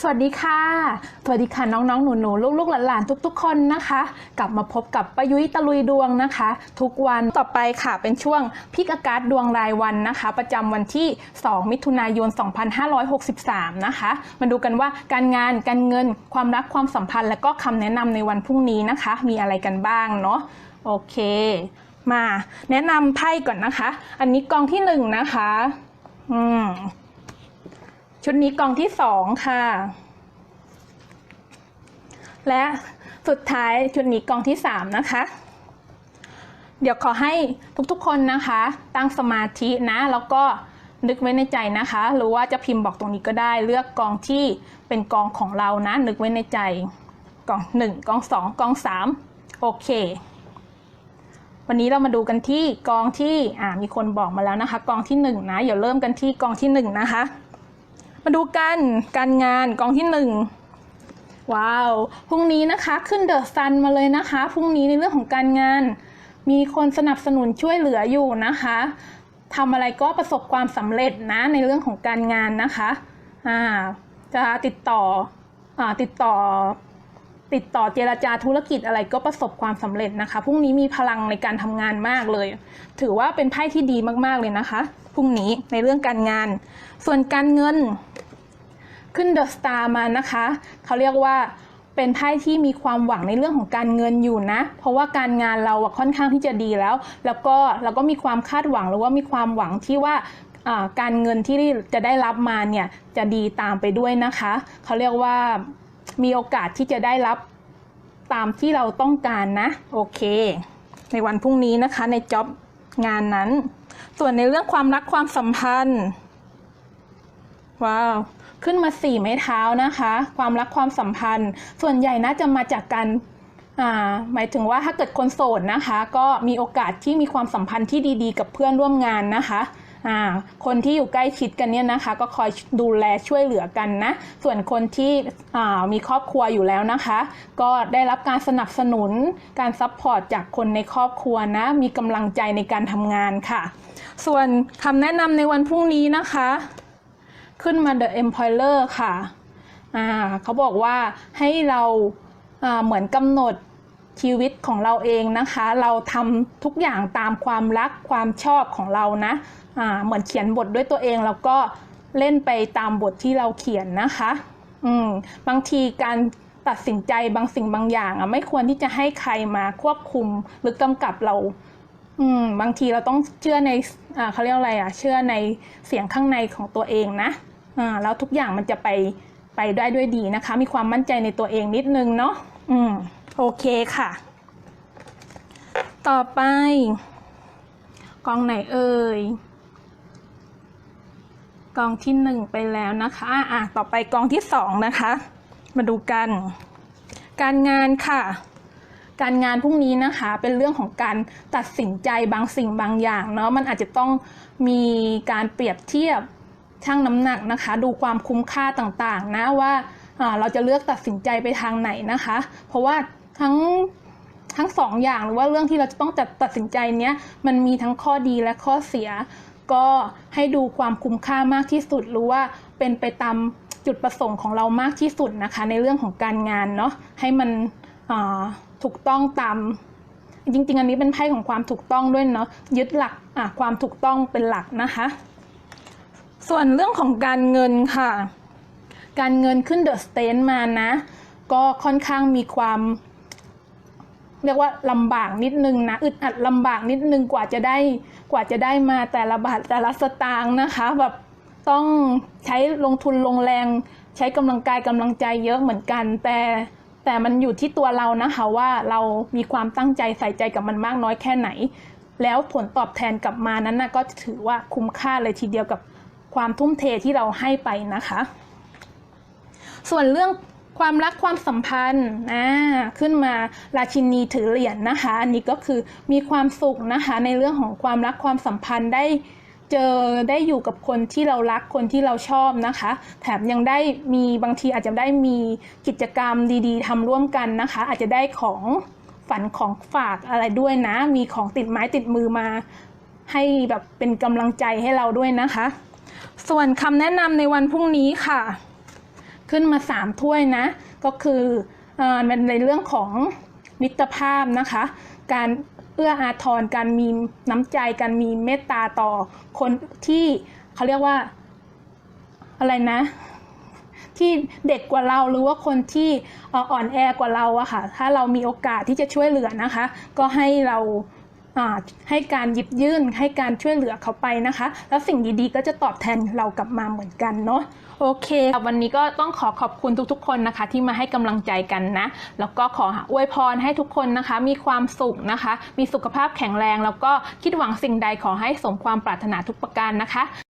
สวัสดีค่ะ สวัสดีค่ะน้องๆ หนูๆ ลูกๆ หลานๆ ทุกๆ คนนะคะ กลับมาพบกับปยุ้ยตะลุยดวงนะคะ ทุกวันต่อไปค่ะเป็นช่วงพิกอากาศดวงรายวันนะคะ ประจำวันที่ 2 มิถุนายน 2563 นะคะ มาดูกันว่าการงานการเงินความรักความสัมพันธ์ และก็คำแนะนำในวันพรุ่งนี้นะคะ มีอะไรกันบ้างเนาะโอเค มาแนะนำไพ่ก่อนนะคะ อันนี้กองที่หนึ่งนะคะ อืม ชุดนี้กองที่สองค่ะ และสุดท้ายชุดนี้กองที่สามนะคะ เดี๋ยวขอให้ทุกๆคนนะคะ ตั้งสมาธินะ แล้วก็นึกไว้ในใจนะคะ หรือว่าจะพิมพ์บอกตรงนี้ก็ได้ เลือกกองที่เป็นกองของเรานะ นึกไว้ในใจกองหนึ่งกองสองกองสามโอเค วันนี้เรามาดูกันที่กองที่อ่ามีคนบอกมาแล้วนะคะ กองที่หนึ่งนะ เดี๋ยวเริ่มกันที่กองที่หนึ่งนะคะ มาดูกันการงานกองที่หนึ่งว้าว พรุ่งนี้นะคะขึ้นเดอะซันมาเลยนะคะ พรุ่งนี้ในเรื่องของการงาน มีคนสนับสนุนช่วยเหลืออยู่นะคะทำอะไรก็ประสบความสำเร็จนะในเรื่องของการงานนะคะอ่าจะติดต่ออ่าติดต่อ ติดต่อเจรจาธุรกิจอะไรก็ประสบความสำเร็จนะคะ พรุ่งนี้มีพลังในการทำงานมากเลย ถือว่าเป็นไพ่ที่ดีมากๆเลยนะคะ พรุ่งนี้ในเรื่องการงาน ส่วนการเงิน ขึ้นเดอะสตาร์มานะคะ เขาเรียกว่าเป็นไพ่ที่มีความหวังในเรื่องของการเงินอยู่นะ เพราะว่าการงานเราค่อนข้างที่จะดีแล้ว แล้วก็เราก็มีความคาดหวังหรือว่ามีความหวังที่ว่าการเงินที่จะได้รับมาเนี่ยจะดีตามไปด้วยนะคะ เขาเรียกว่ามีโอกาสที่จะได้รับตามที่เราต้องการนะ โอเค ในวันพรุ่งนี้นะคะในจ็อบงานนั้น ส่วนในเรื่องความรักความสัมพันธ์ ว้าว ขึ้นมาสี่ไม้เท้านะคะ ความรักความสัมพันธ์ ส่วนใหญ่น่าจะมาจากการหมายถึงว่าถ้าเกิดคนโสดนะคะ ก็มีโอกาสที่มีความสัมพันธ์ที่ดีๆ กับเพื่อนร่วมงานนะคะคนที่อยู่ใกล้ชิดกันเนี่ยนะคะ ก็คอยดูแลช่วยเหลือกันนะ ส่วนคนที่มีครอบครัวอยู่แล้วนะคะ ก็ได้รับการสนับสนุนการซัพพอร์ตจากคนในครอบครัวนะ มีกำลังใจในการทำงานค่ะ ส่วนคำแนะนำในวันพรุ่งนี้นะคะ ขึ้นมา The Employer ค่ะอ่าเขาบอกว่าให้เราเหมือนกำหนดชีวิตของเราเองนะคะ เราทำทุกอย่างตามความรักความชอบของเรานะอ่าเหมือนเขียนบทด้วยตัวเองแล้วก็เล่นไปตามบทที่เราเขียนนะคะอืมบางทีการตัดสินใจบางสิ่งบางอย่างอะไม่ควรที่จะให้ใครมาควบคุมหรือกำกับเราอืมบางทีเราต้องเชื่อในอ่าเขาเรียกอะไรอะ เชื่อในเสียงข้างในของตัวเองนะ แล้วทุกอย่างมันจะไปไปได้ด้วยดีนะคะ มีความมั่นใจในตัวเองนิดนึงเนาะอืมโอเคค่ะ ต่อไป กองไหนเอ่ยกองที่หนึ่งไปแล้วนะคะอะอะต่อไปกองที่สองนะคะ มาดูกัน การงานค่ะ การงานพรุ่งนี้นะคะ เป็นเรื่องของการตัดสินใจบางสิ่งบางอย่างเนาะ มันอาจจะต้องมีการเปรียบเทียบ ชั่งน้ำหนักนะคะ ดูความคุ้มค่าต่างๆนะว่าเราจะเลือกตัดสินใจไปทางไหนนะคะ เพราะว่าทั้งทั้งสองอย่างหรือว่าเรื่องที่เราจะต้องตัดตัดสินใจเนี้ยมันมีทั้งข้อดีและข้อเสีย ก็ให้ดูความคุ้มค่ามากที่สุดหรือว่าเป็นไปตามจุดประสงค์ของเรามากที่สุดนะคะ ในเรื่องของการงานเนาะให้มันถูกต้องตามจริงๆ อันนี้เป็นไพ่ของความถูกต้องด้วยเนาะยึดหลักความถูกต้องเป็นหลักนะคะ ส่วนเรื่องของการเงินค่ะ การเงินขึ้นเดอะสเตนมานะ ก็ค่อนข้างมีความเรียกว่าลำบากนิดนึงนะอึดอัดลำบากนิดนึงกว่าจะได้กว่าจะได้มาแต่ละบาทแต่ละสตางค์นะคะแบบต้องใช้ลงทุนลงแรง ใช้กำลังกายกำลังใจเยอะเหมือนกัน แต่แต่มันอยู่ที่ตัวเรานะคะว่าเรามีความตั้งใจใส่ใจกับมันมากน้อยแค่ไหน แล้วผลตอบแทนกลับมานั้นนะก็ถือว่าคุ้มค่าเลยทีเดียวกับ ความทุ่มเทที่เราให้ไปนะคะ ส่วนเรื่องความรักความสัมพันธ์อ่าขึ้นมาราชินีถือเหรียญนะคะ อันนี้ก็คือมีความสุขนะคะ ในเรื่องของความรักความสัมพันธ์ได้เจอได้อยู่กับคนที่เรารักคนที่เราชอบนะคะ แถมยังได้มีบางทีอาจจะได้มีกิจกรรมดีๆทำร่วมกันนะคะ อาจจะได้ของฝันของฝากอะไรด้วยนะ มีของติดไม้ติดมือมา ให้แบบเป็นกำลังใจให้เราด้วยนะคะ ส่วนคำแนะนำในวันพรุ่งนี้ค่ะ ขึ้นมาสามถ้วยนะ ก็คือเออมันในเรื่องของมิตรภาพนะคะ การเอื้ออาทรการมีน้ำใจ การมีเมตตาต่อคนที่เขาเรียกว่าอะไรนะ ที่เด็กกว่าเราหรือว่าคนที่อ่อนแอกว่าเราอะค่ะ ถ้าเรามีโอกาสที่จะช่วยเหลือนะคะ ก็ให้เรา ให้การหยิบยื่นให้การช่วยเหลือเขาไปนะคะ แล้วสิ่งดีๆ ก็จะตอบแทนเรากลับมาเหมือนกันเนาะโอเค วันนี้ก็ต้องขอขอบคุณทุกๆ คนนะคะ ที่มาให้กำลังใจกันนะ แล้วก็ขออวยพรให้ทุกคนนะคะ มีความสุขนะคะ มีสุขภาพแข็งแรง แล้วก็คิดหวังสิ่งใดขอให้สมความปรารถนาทุกประการนะคะ